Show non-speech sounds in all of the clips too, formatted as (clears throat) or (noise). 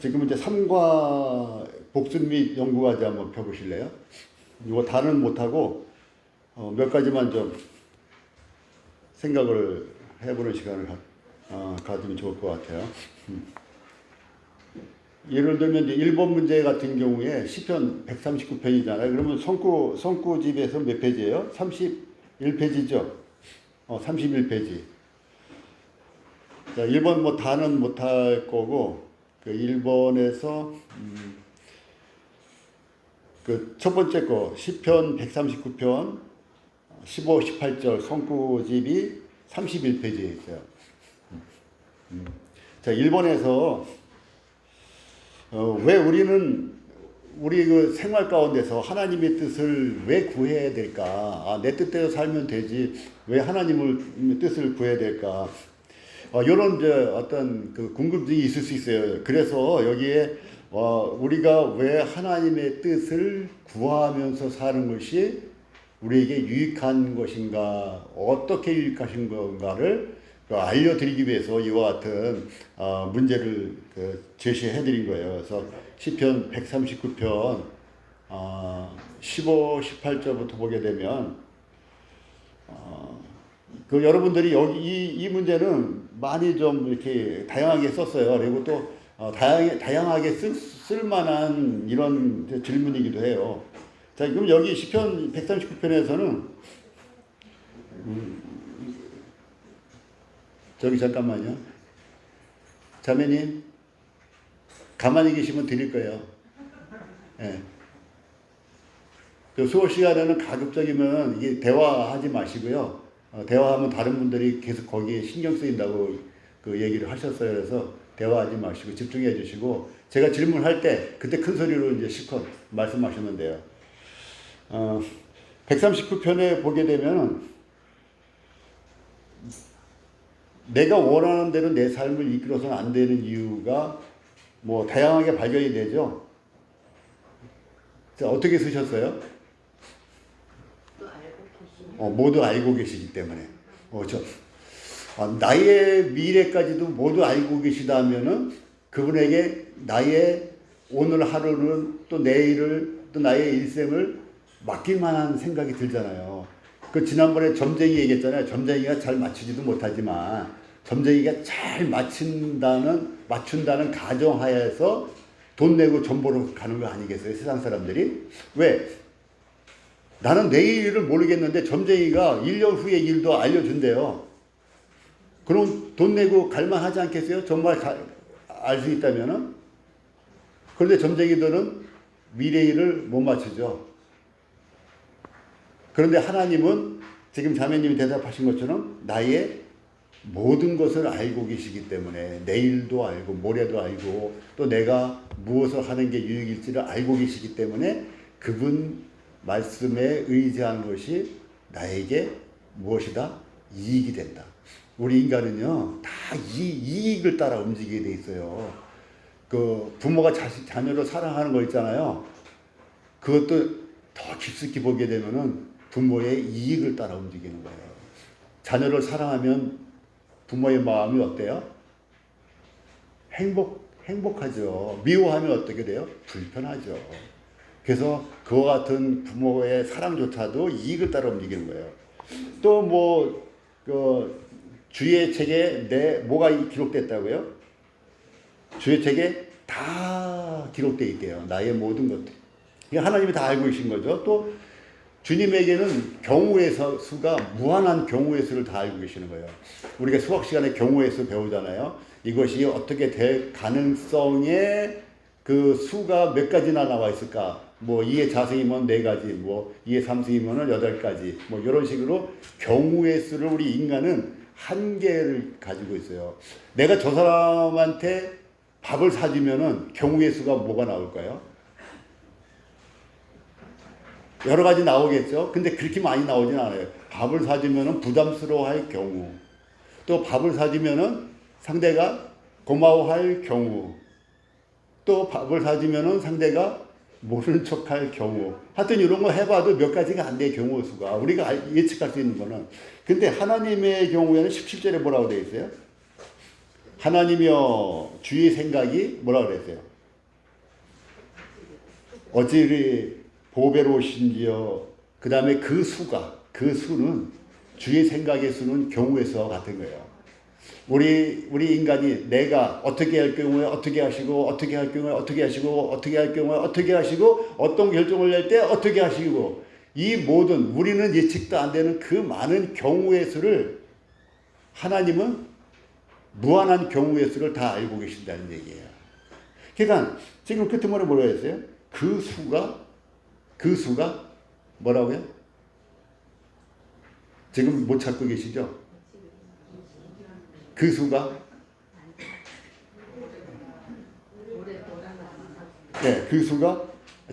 지금 이제 삼과 복습 및 연구과제 한번 펴보실래요? 이거 다는 못하고 어, 몇 가지만 좀 생각을 해보는 시간을 가, 어, 가지면 좋을 것 같아요. 음. 예를 들면 이제 1번 문제 같은 경우에 시편 139편이잖아요. 그러면 성구 성구집에서 몇 페이지예요? 31페이지죠. 어, 31페이지. 자, 1번 뭐 다는 못할 거고 그 1번에서 음, 그 첫 번째 거 시편 139편 15, 18절 성구집이 31페이지에 있어요. 음. 자, 1번에서 어, 왜 우리는 우리 그 생활 가운데서 하나님의 뜻을 왜 구해야 될까? 아, 내 뜻대로 살면 되지. 왜 하나님을 뜻을 구해야 될까? 어, 이런 이제 어떤 그 궁금증이 있을 수 있어요. 그래서 여기에 어, 우리가 왜 하나님의 뜻을 구하면서 사는 것이 우리에게 유익한 것인가, 어떻게 유익하신 건가를 그 알려드리기 위해서 이와 같은 어, 문제를 그 제시해 드린 거예요. 그래서 시편 139편 어, 15, 18절부터 보게 되면 어, 그 여러분들이 여기 이, 이 문제는 많이 좀 이렇게 다양하게 썼어요. 그리고 또 어, 다양, 다양하게 쓸, 쓸만한 이런 질문이기도 해요. 자, 그럼 여기 시편 139편에서는 저기 잠깐만요. 자매님, 가만히 계시면 드릴 거예요. 예. 그 수업 시간에는 가급적이면 이게 대화하지 마시고요. 어, 대화하면 다른 분들이 계속 거기에 신경 쓰인다고 그 얘기를 하셨어요. 그래서 대화하지 마시고 집중해 주시고 제가 질문할 때 그때 큰 소리로 이제 실컷 말씀하시면 돼요. 어, 139편에 보게 되면은 내가 원하는 대로 내 삶을 이끌어서는 안 되는 이유가 뭐 다양하게 발견이 되죠. 자, 어떻게 쓰셨어요? 어, 모두 알고 계시기 때문에. 어, 저, 아, 나의 미래까지도 모두 알고 계시다면은 그분에게 나의 오늘 하루는 또 내일을 또 나의 일생을 맡길 만한 생각이 들잖아요. 그 지난번에 점쟁이 얘기했잖아요. 점쟁이가 잘 맞추지도 못하지만 점쟁이가 잘 맞춘다는 맞춘다는 가정하에서 돈 내고 점 보러 가는 거 아니겠어요? 세상 사람들이 왜? 나는 내일을 모르겠는데 점쟁이가 1년 후의 일도 알려준대요. 그럼 돈 내고 갈만 하지 않겠어요? 정말 알 수 있다면은? 그런데 점쟁이들은 미래 일을 못 맞추죠. 그런데 하나님은 지금 자매님이 대답하신 것처럼 나의 모든 것을 알고 계시기 때문에 내일도 알고 모레도 알고 또 내가 무엇을 하는 게 유익일지를 알고 계시기 때문에 그분 말씀에 의지하는 것이 나에게 무엇이다? 이익이 된다. 우리 인간은요, 다 이, 이익을 따라 움직이게 돼 있어요. 그 부모가 자식, 자녀를 사랑하는 거 있잖아요. 그것도 더 깊숙이 보게 되면은 부모의 이익을 따라 움직이는 거예요. 자녀를 사랑하면 부모의 마음이 어때요? 행복, 행복하죠. 미워하면 어떻게 돼요? 불편하죠. 그래서 그와 같은 부모의 사랑조차도 이익을 따라 움직이는 거예요. 또 뭐, 그, 주의 책에 내, 뭐가 기록됐다고요? 주의 책에 다 기록되어 있대요. 나의 모든 것들. 이게 하나님이 다 알고 계신 거죠. 또 주님에게는 경우의 수가 무한한 경우의 수를 다 알고 계시는 거예요. 우리가 수학 시간에 경우의 수 배우잖아요. 이것이 어떻게 될 가능성의 그 수가 몇 가지나 나와 있을까? 뭐 2의 자승이면 4가지, 뭐 2의 3승이면 8가지, 뭐 이런 식으로 경우의 수를 우리 인간은 한계를 가지고 있어요. 내가 저 사람한테 밥을 사주면은 경우의 수가 뭐가 나올까요? 여러 가지 나오겠죠. 근데 그렇게 많이 나오진 않아요. 밥을 사주면은 부담스러워할 경우, 또 밥을 사주면은 상대가 고마워할 경우, 또 밥을 사주면은 상대가 모르는 척할 경우. 하여튼 이런 거 해봐도 몇 가지가 안 돼, 경우 수가. 우리가 알- 예측할 수 있는 거는. 근데 하나님의 경우에는 17절에 뭐라고 되어 있어요? 하나님이여 주의 생각이 뭐라 그랬어요? 어찌 보배로우신지요. 그 다음에 그 수가 그 수는 주의 생각의 수는 수와 같은 거예요. 우리 우리 인간이 내가 어떻게 할 경우에 어떻게 하시고 어떻게 할 경우에 어떻게 하시고 어떻게 할 경우에 어떻게 하시고 어떤 결정을 낼 때 어떻게 하시고 이 모든 우리는 예측도 안 되는 그 많은 경우의 수를 하나님은 무한한 경우의 수를 다 알고 계신다는 얘기예요. 그러니까 지금 끝머리 뭐라 했어요? 그 수가 그 수가 뭐라고요? 지금 못 찾고 계시죠? 그 수가 네, 그 수가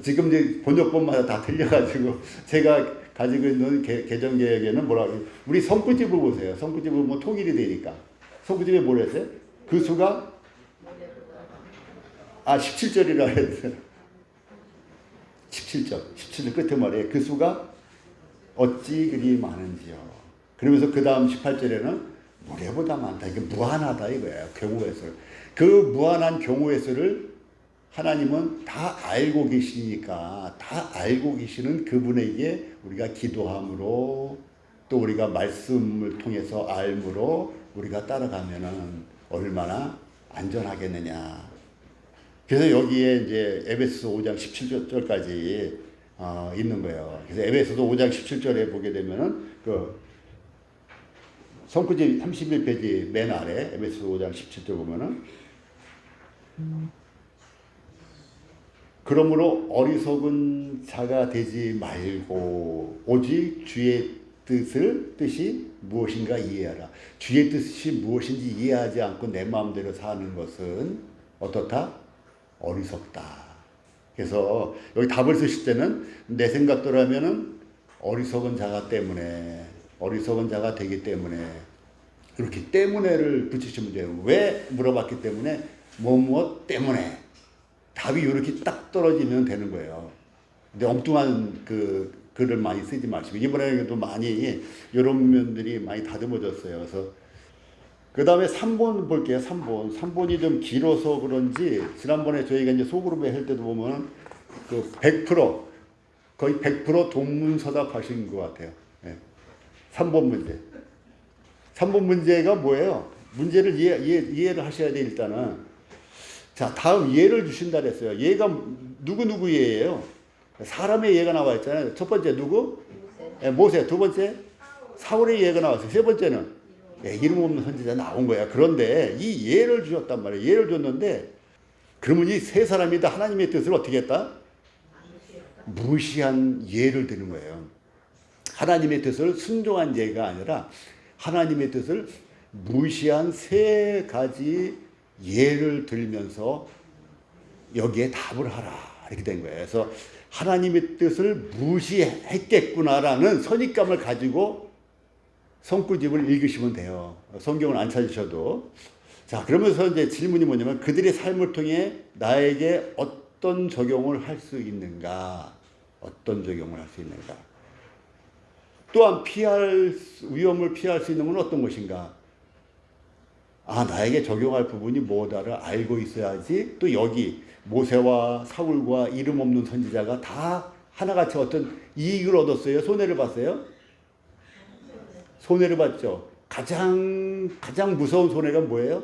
지금 이제 번역본마다 다 틀려가지고 (laughs) 제가 가지고 있는 개, 개정 계획에는 뭐라 고 우리 성구집을 보세요. 성구집은 뭐 통일이 되니까 성구집에 뭘 했어요? 그 수가 아 17절이라 했어요. 17절 17절 끝에 말이에요. 그 수가 어찌 그리 많은지요. 그러면서 그 다음 18절에는 무례보다 많다. 이게 무한하다 이거예요. 경우의 수. 그 무한한 경우의 수를 하나님은 다 알고 계시니까 다 알고 계시는 그분에게 우리가 기도함으로 또 우리가 말씀을 통해서 알므로 우리가 따라가면은 얼마나 안전하겠느냐. 그래서 여기에 이제 에베소 5장 17절까지 어, 있는 거예요. 그래서 에베소도 5장 17절에 보게 되면은 그 성구집 31페이지 맨 아래 에베소 5장 17절 보면은 그러므로 어리석은 자가 되지 말고 오직 주의 뜻을 뜻이 무엇인가 이해하라. 주의 뜻이 무엇인지 이해하지 않고 내 마음대로 사는 것은 어떻다? 어리석다. 그래서 여기 답을 쓰실 때는 내 생각대로라면은 어리석은 자가 때문에 어리석은 자가 되기 때문에 그렇기 때문에를 붙이시면 돼요. 왜 물어봤기 때문에 뭐 무엇 때문에 답이 이렇게 딱 떨어지면 되는 거예요. 근데 엉뚱한 그 글을 많이 쓰지 마시고 이번에도 많이 이런 면들이 많이 다듬어졌어요. 그래서 그 다음에 3번 볼게요. 3번. 3번이 좀 길어서 그런지 지난번에 저희가 이제 소그룹에 할 때도 보면 그 100% 거의 100% 동문서답 하신 것 같아요. 예. 3번 문제. 3번 문제가 뭐예요? 문제를 이해, 이해, 이해를 하셔야 돼 일단은. 자, 다음 예를 주신다 그랬어요. 예가 누구누구 예예요? 사람의 예가 나와 있잖아요. 첫 번째 누구? 예, 모세. 두 번째 사울의 예가 나왔어요. 세 번째는 예, 이름 없는 선지자 나온 거야. 그런데 이 예를 주셨단 말이에요. 예를 줬는데 그러면 이 세 사람이 다 하나님의 뜻을 어떻게 했다? 무시한 예를 드는 거예요. 하나님의 뜻을 순종한 예가 아니라 하나님의 뜻을 무시한 세 가지 예를 들면서 여기에 답을 하라 이렇게 된 거예요. 그래서 하나님의 뜻을 무시했겠구나라는 선입감을 가지고 성구집을 읽으시면 돼요. 성경을 안 찾으셔도. 자, 그러면서 이제 질문이 뭐냐면 그들의 삶을 통해 나에게 어떤 적용을 할 수 있는가? 어떤 적용을 할 수 있는가? 또한 피할 수- 위험을 피할 수 있는 건 어떤 것인가? 아, 나에게 적용할 부분이 뭐다를 알고 있어야지 또 여기 모세와 사울과 이름 없는 선지자가 다 하나같이 어떤 이익을 얻었어요? 손해를 봤어요? 손해를 봤죠. 가장 가장 무서운 손해가 뭐예요?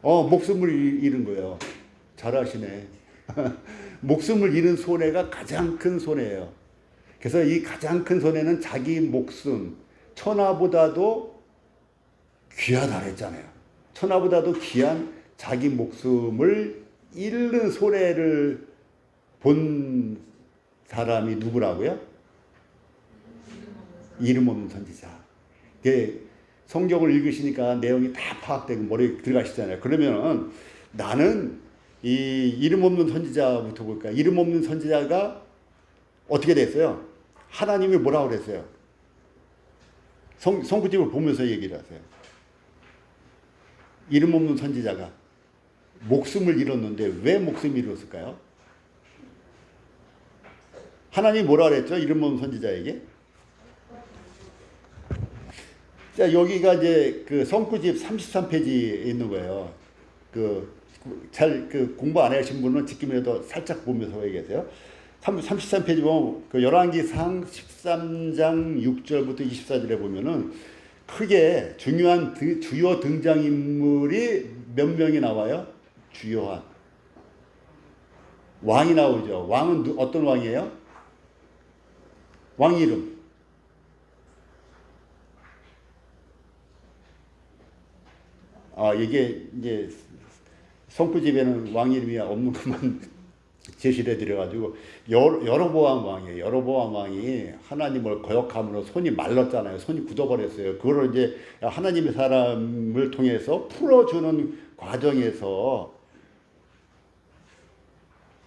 어, 목숨을 잃- 잃은 거예요. 잘하시네. (laughs) 목숨을 잃은 손해가 가장 큰 손해예요. 그래서 이 가장 큰 손해는 자기 목숨, 천하보다도 귀하다 그랬잖아요. 천하보다도 귀한 자기 목숨을 잃는 손해를 본 사람이 누구라고요? 이름 없는 선지자. 이게 성경을 읽으시니까 내용이 다 파악되고 머리에 들어가시잖아요. 그러면 나는 이 이름 없는 선지자부터 볼까? 이름 없는 선지자가 어떻게 됐어요? 하나님이 뭐라고 그랬어요? 성, 성구집을 보면서 얘기를 하세요. 이름 없는 선지자가 목숨을 잃었는데 왜 목숨을 잃었을까요? 하나님이 뭐라 그랬죠? 이름 없는 선지자에게? 자, 여기가 이제 그 성구집 33페이지에 있는 거예요. 그, 잘, 그 공부 안 하신 분은 지금이라도 살짝 보면서 얘기하세요. 33페이지 보면 그 열왕기상 13장 6절부터 24절에 보면은 크게 중요한 드- 주요 등장인물이 몇 명이 나와요? 주요한. 왕이 나오죠. 왕은 누- 어떤 왕이에요? 왕 이름. 아, 이게 이제 성부집에는 왕 이름이 없는 것만 제시를 해드려가지고 여로보암 왕이에요. 여로보암 왕이 하나님을 거역함으로 손이 말랐잖아요. 손이 굳어버렸어요. 그걸 이제 하나님의 사람을 통해서 풀어주는 과정에서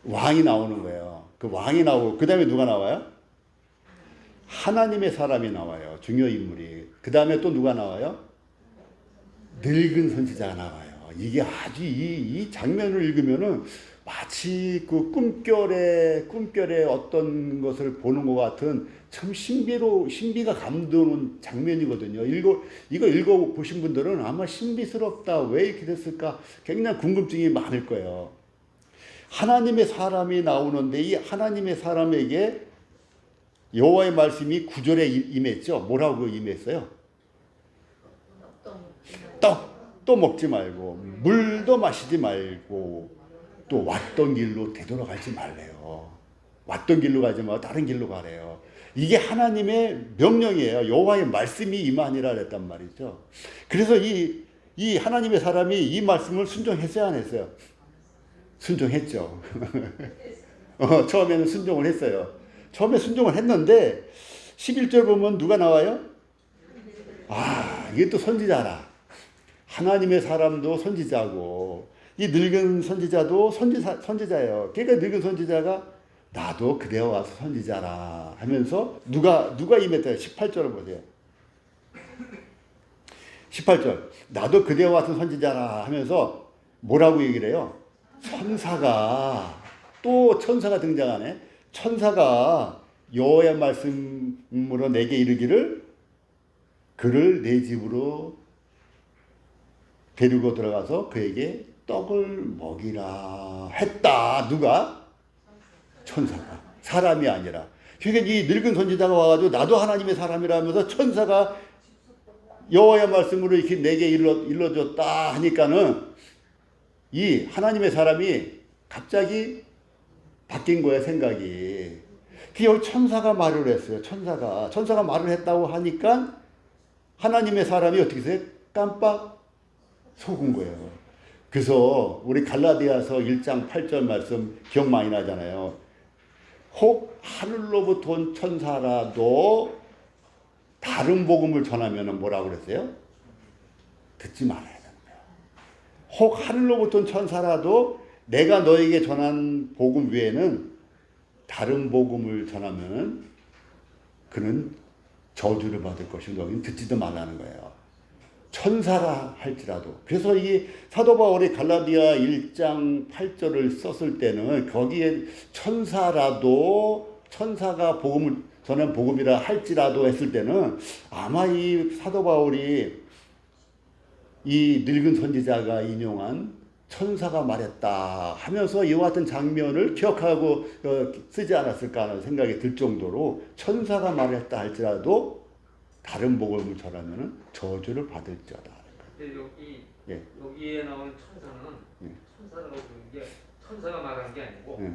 왕이 나오는 거예요. 그 왕이 나오고 그 다음에 누가 나와요? 하나님의 사람이 나와요. 중요 인물이. 그 다음에 또 누가 나와요? 늙은 선지자가 나와요. 이게 아주 이, 이 장면을 읽으면은 마치 그 꿈결에 꿈결에 어떤 것을 보는 것 같은 참 신비로 신비가 감도는 장면이거든요. 읽어 이거 읽어 보신 분들은 아마 신비스럽다 왜 이렇게 됐을까 굉장히 궁금증이 많을 거예요. 하나님의 사람이 나오는데 이 하나님의 사람에게 여호와의 말씀이 구절에 임했죠. 뭐라고 임했어요? 어떤 떡도 먹지 말고 물도 마시지 말고 또 왔던 길로 되돌아가지 말래요. 왔던 길로 가지 말고 다른 길로 가래요. 이게 하나님의 명령이에요. 여호와의 말씀이 임하니라 그랬단 말이죠. 그래서 이, 이 하나님의 사람이 이 말씀을 순종했어야 안 했어요? 순종했죠. (laughs) 어, 처음에는 순종을 했어요. 처음에 순종을 했는데 11절 보면 누가 나와요? 아, 이게 또 선지자라. 하나님의 사람도 선지자고 이 늙은 선지자도 선지자, 선지자예요. 그러니까 늙은 선지자가 나도 그대와 와서 선지자라 하면서 누가 누가 임했다 18절을 보세요. 18절 나도 그대와 와서 선지자라 하면서 뭐라고 얘기를 해요? 천사가 또 천사가 등장하네. 천사가 여호와의 말씀으로 내게 이르기를 그를 내 집으로 데리고 들어가서 그에게 떡을 먹이라 했다. 누가? 천사가. 사람이 아니라. 그러니까 이 늙은 선지자가 와가지고 나도 하나님의 사람이라면서 천사가 여호와의 말씀으로 이렇게 내게 일러, 일러줬다 하니까는 이 하나님의 사람이 갑자기 바뀐 거야 생각이. 그 여기 천사가 말을 했어요. 천사가 천사가 말을 했다고 하니까 하나님의 사람이 어떻게 해요? 깜빡 속은 거예요. 그래서 우리 갈라디아서 1장 8절 말씀 기억 많이 나잖아요. 혹 하늘로부터 온 천사라도 다른 복음을 전하면 뭐라고 그랬어요? 듣지 말아야 된다. 혹 하늘로부터 온 천사라도 내가 너에게 전한 복음 외에는 다른 복음을 전하면 그는 저주를 받을 것이고 너희는 듣지도 말라는 거예요. 천사라 할지라도. 그래서 이 사도 바울이 갈라디아 1장 8절을 썼을 때는 거기에 천사라도 천사가 복음을 전한 복음이라 할지라도 했을 때는 아마 이 사도 바울이 이 늙은 선지자가 인용한 천사가 말했다 하면서 이와 같은 장면을 기억하고 어, 쓰지 않았을까 하는 생각이 들 정도로 천사가 말했다 할지라도 다른 복음을 전하면 저주를 받을지어다. 근데 여기 예. 여기에 나오는 천사는 예. 천사라고 부르는 게 천사가 말한 게 아니고 예.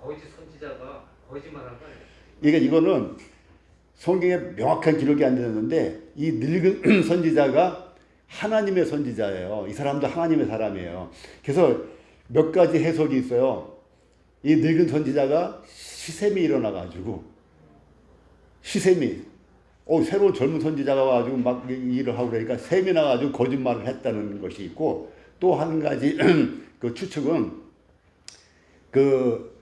거짓 선지자가 거짓 말한 거 아니에요? 그러니까 이거는 성경에 명확한 기록이 안 되는데 이 늙은 (clears throat) 선지자가 하나님의 선지자예요. 이 사람도 하나님의 사람이에요. 그래서 몇 가지 해석이 있어요. 이 늙은 선지자가 시샘이 일어나 가지고 시샘이 어 새로운 젊은 선지자가 와가지고 막 일을 하고 그러니까 샘이 나가지고 거짓말을 했다는 것이 있고 또 한 가지 (clears throat) 그 추측은 그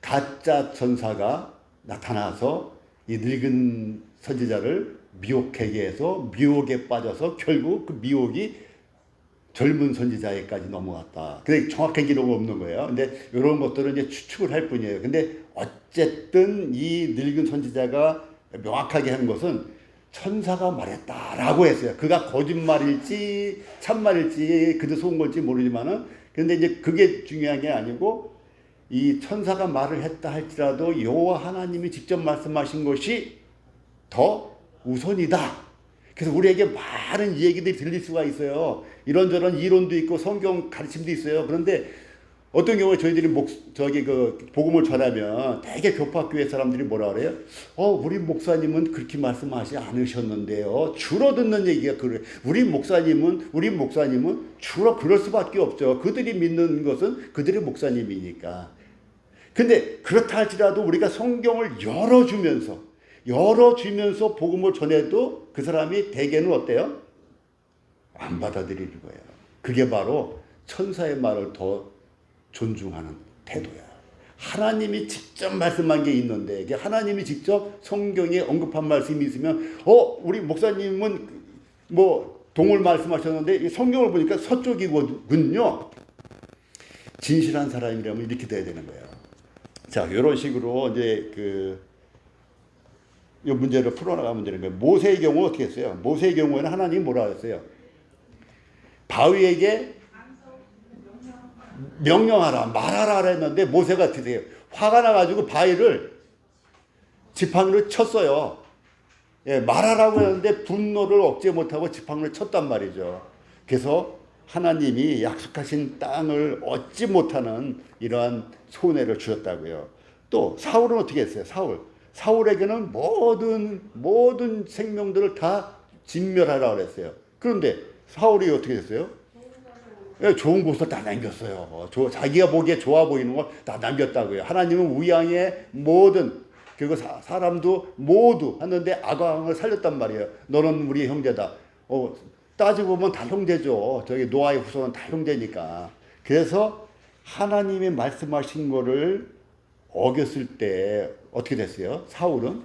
가짜 천사가 나타나서 이 늙은 선지자를 미혹하게 해서 미혹에 빠져서 결국 그 미혹이 젊은 선지자에까지 넘어갔다. 근데 정확한 기록은 없는 거예요. 근데 이런 것들은 이제 추측을 할 뿐이에요. 근데 어쨌든 이 늙은 선지자가 명확하게 한 것은 천사가 말했다라고 했어요. 그가 거짓말일지 참말일지 그도 속은 걸지 모르지만은 근데 이제 그게 중요한 게 아니고 이 천사가 말을 했다 할지라도 여호와 하나님이 직접 말씀하신 것이 더 우선이다. 그래서 우리에게 많은 얘기들이 들릴 수가 있어요. 이런저런 이론도 있고 성경 가르침도 있어요. 그런데 어떤 경우에 저희들이 목, 저기 그 복음을 전하면 대개 교파교회 사람들이 뭐라 그래요? 어, 우리 목사님은 그렇게 말씀하지 않으셨는데요. 주로 듣는 얘기가 그래. 우리 목사님은 우리 목사님은 주로 그럴 수밖에 없죠. 그들이 믿는 것은 그들의 목사님이니까. 근데 그렇다 할지라도 우리가 성경을 열어주면서 열어주면서 복음을 전해도 그 사람이 대개는 어때요? 안 받아들이는 거예요. 그게 바로 천사의 말을 더 존중하는 태도야. 하나님이 직접 말씀한 게 있는데 이게 하나님이 직접 성경에 언급한 말씀이 있으면 어 우리 목사님은 뭐 동을 말씀하셨는데 이 성경을 보니까 서쪽이군요. 진실한 사람이라면 이렇게 돼야 되는 거예요. 자 이런 식으로 이제 그 이 문제를 풀어나가면 되는 거예요. 모세의 경우 어떻게 했어요? 모세의 경우에는 하나님이 뭐라 했어요? 바위에게 명령하라, 말하라 했는데 모세가 드세요. 화가 나가지고 바위를 지팡이로 쳤어요. 예, 말하라고 했는데 분노를 억제 못하고 지팡이를 쳤단 말이죠. 그래서 하나님이 약속하신 땅을 얻지 못하는 이러한 손해를 주셨다고요. 또 사울은 어떻게 했어요? 사울. 사울에게는 모든 모든 생명들을 다 진멸하라 그랬어요. 그런데 사울이 어떻게 됐어요? 예, 좋은 곳을 다 남겼어요. 조- 자기가 보기에 좋아 보이는 걸 다 남겼다고요. 하나님은 우양의 모든 그리고 사, 사람도 모두 하는데 아강을 살렸단 말이에요. 너는 우리 형제다. 어, 따지고 보면 다 형제죠. 저기 노아의 후손은 다 형제니까. 그래서 하나님이 말씀하신 거를 어겼을 때 어떻게 됐어요? 사울은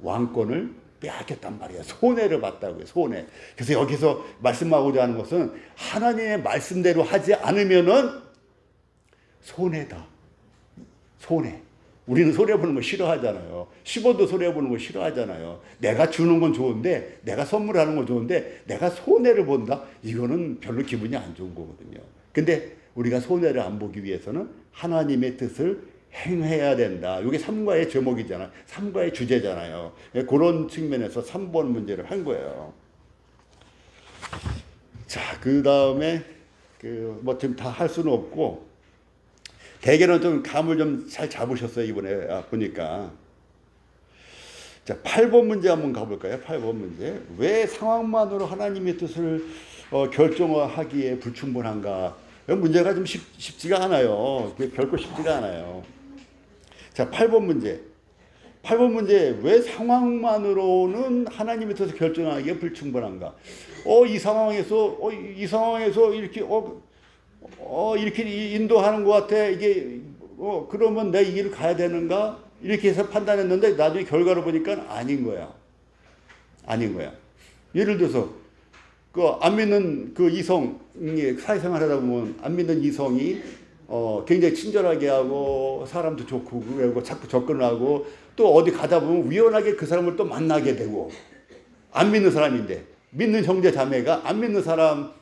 왕권을 빼앗겼단 말이에요. 손해를 봤다고요. 손해. 그래서 여기서 말씀하고자 하는 것은 하나님의 말씀대로 하지 않으면은 손해다. 손해. 우리는 손해 보는 거 싫어하잖아요. 10원도 손해 보는 거 싫어하잖아요. 내가 주는 건 좋은데, 내가 선물하는 건 좋은데, 내가 손해를 본다? 이거는 별로 기분이 안 좋은 거거든요. 근데 우리가 손해를 안 보기 위해서는 하나님의 뜻을 행해야 된다. 이게 삼과의 제목이잖아요. 삼과의 주제잖아요. 예, 그런 측면에서 3번 문제를 한 거예요. 자, 그 다음에 그 뭐 지금 다 할 수는 없고 대개는 좀 감을 좀 잘 잡으셨어요 이번에 아, 보니까. 자, 8번 문제 한번 가볼까요? 8번 문제. 왜 상황만으로 하나님의 뜻을 어, 결정하기에 불충분한가? 이 문제가 좀 쉽, 쉽지가 않아요. 결코 쉽지가 않아요. 자, 8번 문제. 8번 문제. 왜 상황만으로는 하나님의 뜻을 결정하기에 불충분한가? 어, 이 상황에서, 어, 이, 이 상황에서 이렇게, 어, 어, 이렇게 인도하는 것 같아. 이게, 어, 그러면 내 이 길을 가야 되는가? 이렇게 해서 판단했는데 나중에 결과를 보니까 아닌 거야. 아닌 거야. 예를 들어서, 그 안 믿는 그 이성이 사회생활 하다 보면 안 믿는 이성이 어, 굉장히 친절하게 하고 사람도 좋고 그러고 자꾸 접근하고 또 어디 가다 보면 우연하게 그 사람을 또 만나게 되고 안 믿는 사람인데 믿는 형제 자매가 안 믿는 사람을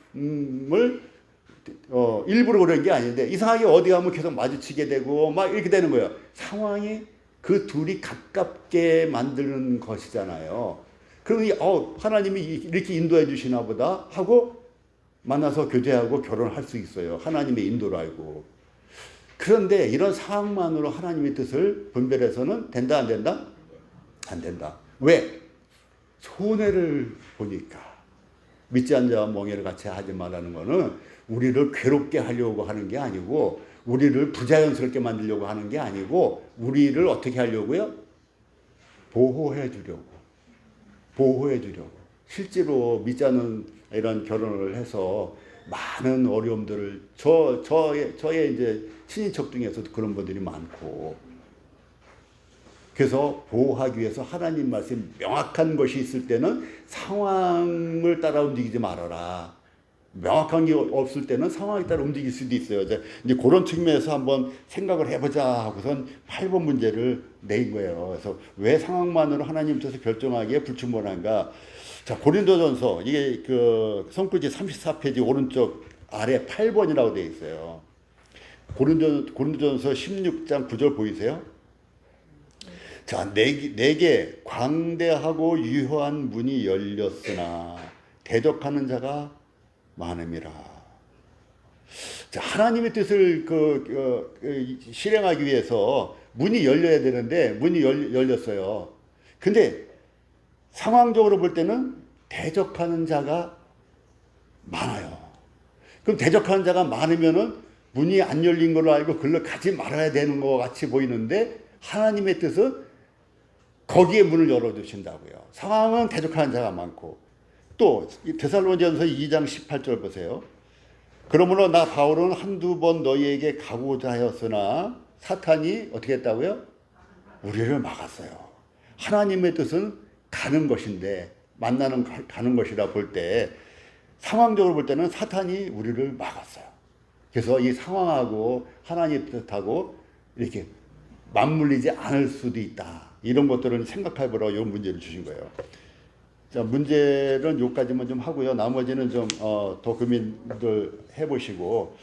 어, 일부러 그런 게 아닌데 이상하게 어디 가면 계속 마주치게 되고 막 이렇게 되는 거예요. 상황이 그 둘이 가깝게 만드는 것이잖아요. 그러니 어, 하나님이 이렇게 인도해 주시나 보다 하고 만나서 교제하고 결혼할 수 있어요. 하나님의 인도를 알고. 그런데 이런 상황만으로 하나님의 뜻을 분별해서는 된다 안 된다? 안 된다. 왜? 손해를 보니까 믿지 않는 자와 멍해를 같이 하지 말라는 거는 우리를 괴롭게 하려고 하는 게 아니고 우리를 부자연스럽게 만들려고 하는 게 아니고 우리를 어떻게 하려고요? 보호해 주려고. 보호해 주려고. 실제로 믿지 않는 이런 결혼을 해서 많은 어려움들을 저 저의 저의 이제 친인척 중에서도 그런 분들이 많고 그래서 보호하기 위해서 하나님 말씀 명확한 것이 있을 때는 상황을 따라 움직이지 말아라. 명확한 게 없을 때는 상황에 따라 움직일 수도 있어요. 이제 이제 그런 측면에서 한번 생각을 해보자 하고선 8번 문제를 낸 거예요. 그래서 왜 상황만으로 하나님 뜻을 결정하기에 불충분한가? 자, 고린도전서 이게 그 성구지 34페이지 오른쪽 아래 8번이라고 되어 있어요. 고린도 고린도전서 16장 9절 보이세요? 자, 내게, 내게 광대하고 유효한 문이 열렸으나 대적하는 자가 많음이라. 자, 하나님의 뜻을 그, 그, 그 실행하기 위해서 문이 열려야 되는데 문이 열, 열렸어요. 근데 상황적으로 볼 때는 대적하는 자가 많아요. 그럼 대적하는 자가 많으면은 문이 안 열린 걸로 알고 글로 가지 말아야 되는 것 같이 보이는데 하나님의 뜻은 거기에 문을 열어두신다고요. 상황은 대적하는 자가 많고 또 데살로니전서 2장 18절 보세요. 그러므로 나 바울은 한두 번 너희에게 가고자 하였으나 사탄이 어떻게 했다고요? 우리를 막았어요. 하나님의 뜻은 가는 것인데 만나는 가- 가는 것이라 볼 때 상황적으로 볼 때는 사탄이 우리를 막았어요. 그래서 이 상황하고 하나님 뜻하고 이렇게 맞물리지 않을 수도 있다. 이런 것들을 생각해 보라고 이 문제를 주신 거예요. 자, 문제는 여기까지만 좀 하고요. 나머지는 좀, 어, 더 고민들 해보시고,